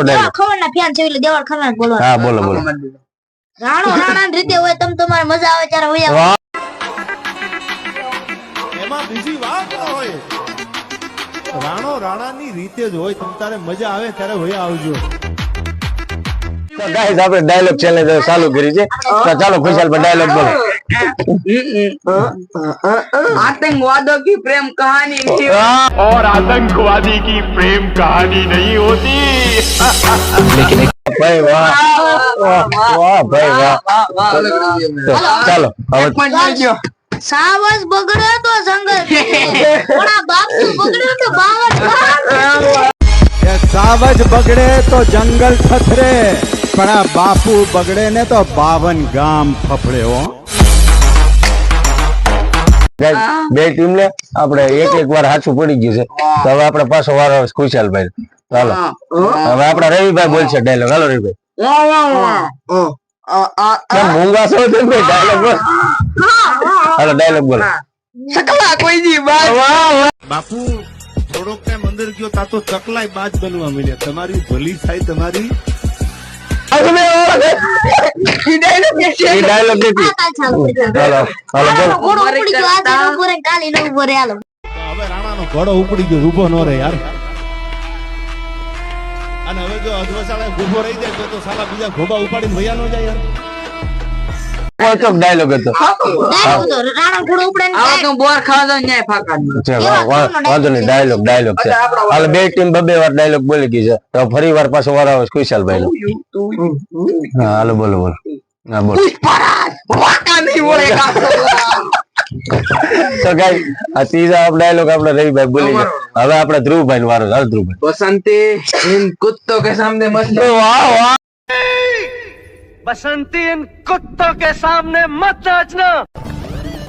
dialogue. ખબર ના fan છે એટલે દેવાળ ખબર બોલો હા બોલો બોલો. રાણો રાણા રીતે હોય તમ તમારે મજા આવે ત્યારે હોય એમાં. બીજી વાત હોય. રાણો રાણાની રીતે જ હોય તમ તારે મજા આવે ત્યારે વયા આવજો. તો આપણે ડાયલોગ ચેલેન્જ ચાલુ કરી છે. તો ચાલો ખુશાલ ડાયલોગ બોલો. आतंकवादों की प्रेम कहानी नहीं વાહ, और आतंकवादी की प्रेम कहानी नहीं होती ભાઈ વાહ વાહ વાહ ભાઈ વાહ તો ચાલો હવે સાવસ બગડ્યો તો જંગલ પણ આ બાપ તો બગડ્યો તો બાવળ સાવજ બગડે તો જંગલ થથરે પણ આ બાપુ બગડે ને તો બાવન ગામ ફફડે હો guys, બે ટીમ ને આપડે એક એક વાર હાથું પડી ગયું છે. તો હવે આપડે પાછો વારો ખુશાલભાઈ. ચાલો હવે આપડા રવિભાઈ બોલશે ડાયલોગ હાલો રવિભાઈ. બોલ. હાલો બાપુ થોડોક ટાઈમ અંદર ગયો તા તો ચકલાય બાજ બનવા મળ્યા તમારી ભલી થાય તમારી. એ ડાયલોગ નથી આ કાલ ચાલુ હાલો હાલો ઘોડો ઉપડી ગયો આજે ન ઊભો રહે કાલે ન ઊભો રહે હાલો હવે રાણાનો ઘોડો ઉપડી ગયો ઊભો ન રહે યાર. અને હવે જો અધવસાળે ઊભો રહી જાય તો સાલા બીજા ઘોબા ઉપાડીને ભૈયા નો જાય યાર. કોચક ડાયલોગ હતો. ડાયલોગ ડાયલોગ છે? હાલ બે ટીમ બબે વાર ડાયલોગ બોલી ગઈ છે. તો ફરી વાર પાછો વાર આવે કુશાલભાઈ નો. હાલો બોલો બોલો. હા બોલો. તો આ ત્રીજા ડાયલોગ આપણે રવિભાઈ બોલી ગયા. હવે આપડે ધ્રુવભાઈ નો વારો ધ્રુવભાઈ. બસંતી કુત્તો કે સામને મસ્ત. बसंती इन कुत्तों के सामने मत नाचना।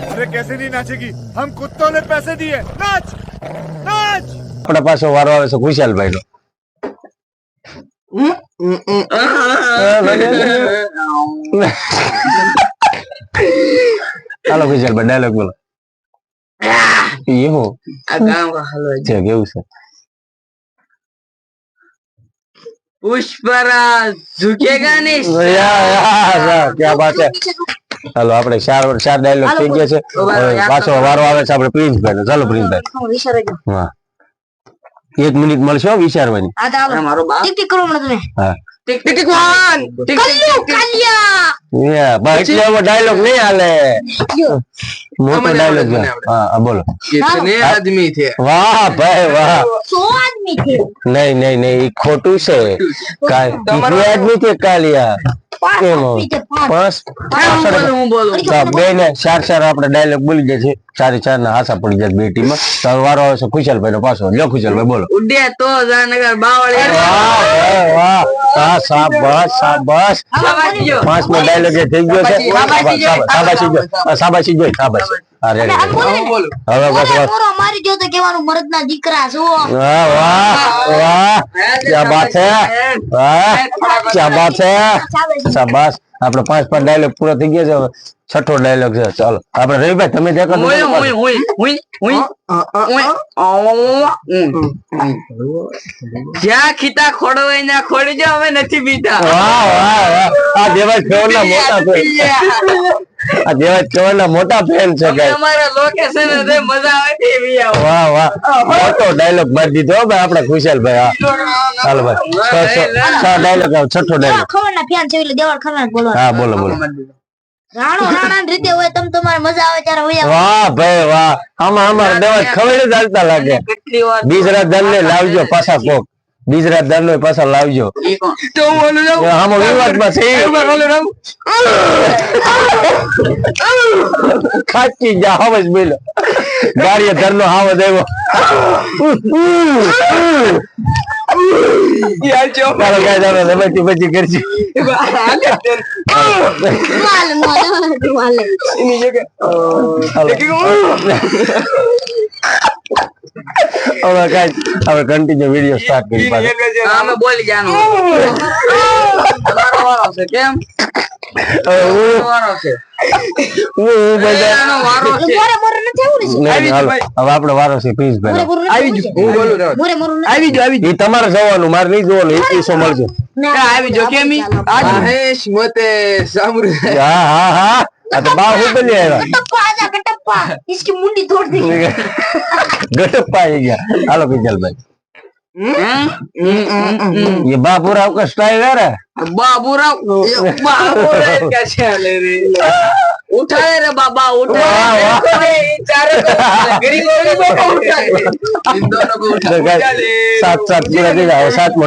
अरे कैसे नहीं नाचेगी? हम कुत्तों ने पैसे दिए। नाच! नाच! अपना पास वार वार આપણા खुश चल આવે છે ખુશાલભાઈ નો હાલો ખુશાલભાઈ ડાયલોગ બોલો એવો કેવું उसे। પુષ્પરાજ ઝુકેગા નહીં ચાલો આપણે ચાર ડાયલોગ થઈ ગયા છે. પાછો વારો આવે છે આપણે પ્રિન્સભાઈ નો. પ્રિન્સભાઈ. હા એક મિનિટ મળશે વિચારવાની. મારો કરો તમે. હા. Tick tick tick one tick tick કાલિયા યા બા એટલે વો ડાયલોગ નહીં હાલે મોટો ડાયલોગ હા બોલો કેટલે આદમી છે વાહ ભાઈ વાહ સો આદમી છે નહીં નહીં નહીં ખોટું છે કાલ કેટલે આદમી છે કાલિયા આપણે બોલી જાય છે. ચારે ચાર ના હાસા પડી જાય બેટી માં તારો વારો આવે છે ખુશાલભાઈ પાછો. લ્યો ખુશાલભાઈ બોલો. વાહ વાહ સાબ બસ સાબ બસ થઈ ગયો છે. સાબાશી ગયો સાબાશી સાબાશી હવે બસ ઓરે બસ. મોરો મારી જો તો કેવાનું મરદ દીકરા છો વાહ વાહ વાહ. ક્યાં બાત હે વાહ ક્યાં બાત હે શાબાશ. આપડે પાંચ પાંચ ડાયલોગ પૂરા થઈ ગયો છે છઠ્ઠો ડાયલોગ છે. ચાલો આપણે રવિભાઈ તમે જે કરો જ્યાં ખીતા ખોડો ના આ દેવાજ ચોર મોટા ફેન. છે મોટો ડાયલોગ મારી દીધો આપડે આપણા ખુશાલભાઈ હા. ચાલો ભાઈ. છ ડાયલોગ છઠ્ઠો ડાયલોગ ખબર ના ફેન છે એટલે દેવાળ ખબર હા બોલો બોલો. રાણો રાણા રીતે હોય તમ તમારે મજા આવે ત્યારે હોય વાહ ભાઈ વાહ. આમાં આમાં દેવા ખવડે ચાલતા લાગે. કેટલી વાર બીજરા દલ ને લાવજો પાછા કોક. બીજરા દલ નો પાછા લાવજો. તો બોલું એ આમાં વિવાદમાં છે. ખાચી જા હવે બોલો ગાડીએ ધરનો હાવ આવ્યો. યાર ચો ગાય બચી કરજી. હવે કાંઈ હવે કન્ટિન્યુ વીડિયો સ્ટાર્ટ કરી પાછો. અમે બોલી જાનું તમારો વારો છે કેમ? વારો છે. તમારે જવાનું મારે નહીં જોવાનું એકવીસો મળશે આવી જો કેમ. હા હા હા. બા હું ગટપ્પા આવી ગયા. હાલો ગજલભાઈ ये बाबूराव कष्ट का बाबूराव बाबूराव रे? रे बाबा सात सात सात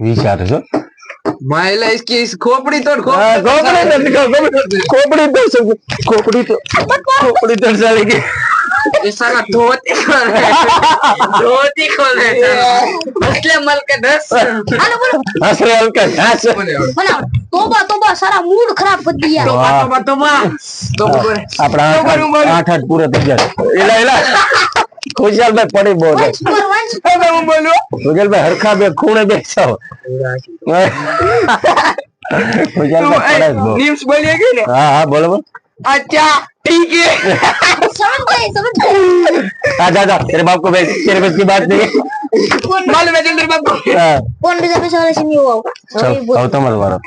विचार इसकी इस खोपड़ी तोड़ खोपड़ी खोपड़ी तोड़ खोपड़ी तोड़ खोपड़ी तोड़ चलेगी तो चली गई ये साला धोती खोले धोती खोले असले मल के दस हेलो बोलो हंस रहे हल्का हंस बना तोबा तोबा सारा मूड खराब कर दिया तोबा तोबा तोबा तो बोले આપણા આઠ આઠ- આઠ આઠ પૂરા થઈ જાય એલા એલા ખુશાલભાઈ પડી બહુ છે वंश पर वंश હવે હું બોલું ખુશાલભાઈ હરખા બે ખૂણે બેસો ખુશાલભાઈ પડે જ બહુ न्यूज बोलिए कि ना હા હા બોલો બોલો अच्छा ठीक है समझ गए समझ गए हाँ जा जा तेरे बाप को भेज तेरे बस की बात नहीं है कौन मालूम है तेरे बाप को हाँ, कौन बेचा पैसा वाला सीन हुआ चल अब तुम्हारा वारो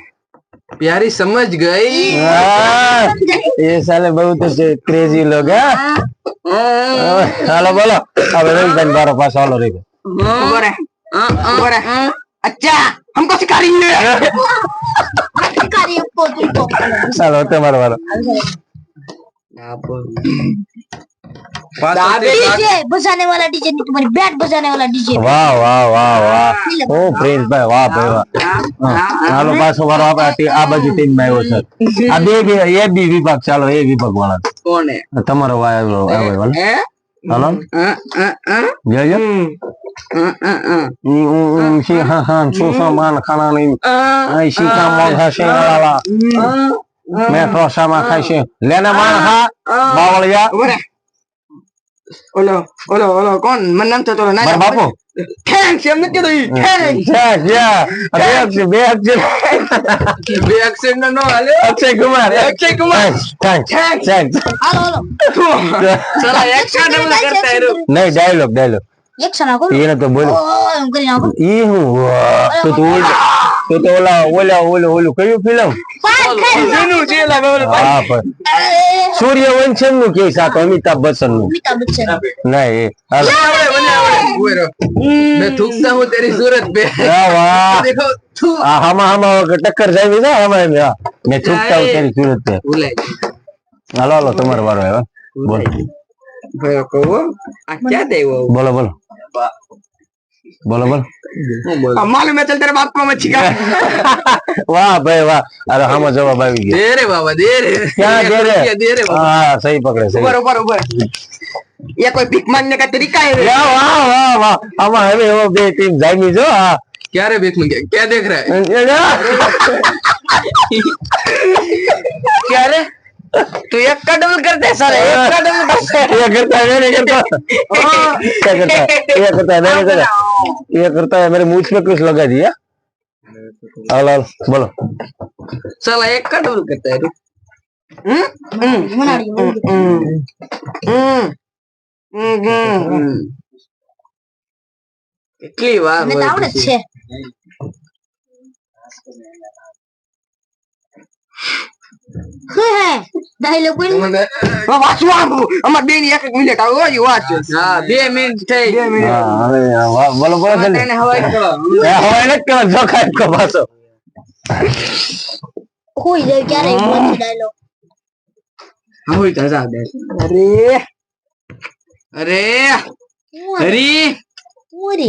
प्यारी समझ गई हाँ, ये साले बहुत क्रेजी लोग हैं हेलो बोलो अब रवि बहन बारो पास वालो रही बोले बोले अच्छा हमको सिखा रही है कार्य को तुमको चलो तुम्हारा वारो એ વિભાગ વાળા તમારો આવ્યો હાલો. હા? હા શું સામાન ખાના નહીં શીખા મોઘા શેંગાળા મેં ઢોસામાં ખાય છે લેના માણસા બાવળિયા ઓલો ઓલો ઓલો કોણ મને નામ તો ઓલો ના બાપુ થેન્ક્સ એમ નથી કીધું થેન્ક્સ યસ યસ બે અક્ષર બે અક્ષર નો નો હાલે અક્ષય કુમાર અક્ષય કુમાર થેન્ક્સ થેન્ક્સ હાલો હાલો ચલા એક્શન એમ કરતા હેરો નહીં ડાયલોગ ડાયલોગ એક્શન આખો એને તો બોલો એમ કરી નાખો ઈ હું તો તું તો તો ઓલા ઓલા ઓલું ઓલું કયું ફિલ્મ હા સૂર્યવંશમનું કે સાથ અમિતાભ બચ્ચનનું ના એ હાલો ટક્કર જાય છે હામાં સુરત બે હાલો હાલો તમારો બોલો બોલો मालूम है चल तेरे बाप को मच्छी का વાહ ભાઈ વાહ અરે હામાં જવાબ આવી ગયો दे रे बाबा दे रे ક્યાં દે રે ये दे रे बाबा હા સહી પકડે સહી ऊपर ऊपर ऊपर ये कोई भीख मांगने का तरीका है रे વાહ વાહ વાહ વાહ આમાં હવે એવો બે ટીમ જામી જો હા क्या रे भीख मांगे क्या देख रहा है क्या रे तू एक का डबल करते है सारे एक का डबल करते है ये करता है मैं नहीं करता क्या करता है ये करता है मैं नहीं करता ये करता है मेरे मुझ पे कुछ लगा दिया हाल हाल बोलो साला एक का डबल करता है रे हम्म हम्म मना रही हूँ हम्म हम्म हम्म કેટલી વાર मैं હોય आवड़े પછી. छे શું હે ડાયલોગ બોલ મને- આ વાંચવા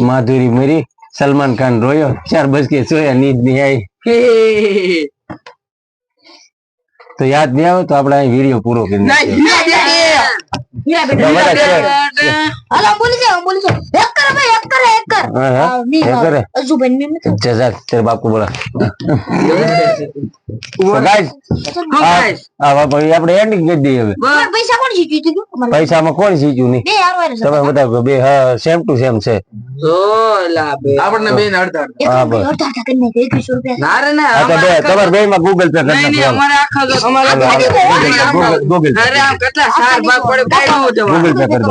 માધુરી મરી સલમાન ખાન રોયો ચાર બસ કે સોયા નીંદ નહીં આવી. તો યાદ નહીં આવે તો આપણે વીડિયો પૂરો કરી નાખીએ. ના, ના, ના. તો બધા છે. હાલો બોલી જાઓ બોલી જાઓ એક કર ભાઈ એક કર એક કર હા, હા. આ મી એ કરે. અજુભાઈ મેં નથી જા જા તેરે બાપ કો બોલા તો guys, શું આ guys? આ બાપા, એ આપણે એન્ડિંગ કરી દઈએ હવે પૈસા પૈસામાં કોણ જીત્યું નહીં તમે બધા બે સેમ ટુ સેમ છે તમારે બે માં ગૂગલ પે કરી નાખો ગૂગલ ગૂગલ અરે આમ કેટલા સાર ભાગ પડે કઈ નો જવાબ. ગૂગલ પે કરી દો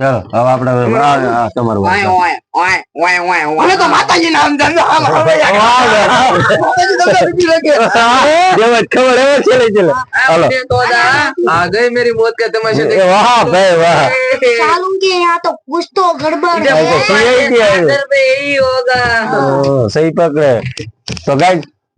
ચાલો હવે આપણે હવે આ આ તમારું વાત. ઓય, ઓય, ઓય, ઓય, ઓય, ઓય. અમે તો માતાજી નામ જાણતા. હાલો, હવે માતાજી તમને બીજી લાગે. દેવા ખબર હવે છેલ્લે છેલ્લે હાલો આપણે તો દા. આ ગઈ મેરી મોત કે તમે છે એ વાહ ભાઈ વાહ ચાલू के यहाँ तो कुछ तो गड़बड़ जब तो है CID है। अंदर पे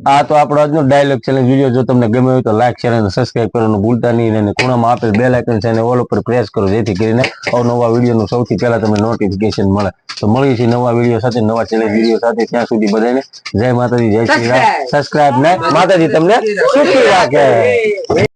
આ તો આપણો આજનો ડાયલોગ ચેલેન્જ વીડિયો જો તમને ગમે હોય તો લાઈક શેર અને સબસ્ક્રાઇબ કરવાનું ભૂલતા નહીં અને ખૂણામાં આપેલ બે લાઇકન છે અને ઓલ ઉપર પ્રેસ કરો જેથી કરીને નવા વિડીયોનું સૌથી પહેલા તમને નોટિફિકેશન મળે. તો મળીએ છીએ નવા વીડિયો સાથે નવા ચેલેન્જ વીડિયો સાથે. ત્યાં સુધી બધાને જય માતાજી જય શ્રી રામ. સબસ્ક્રાઇબ ને માતાજી તમને સુખી રાખે.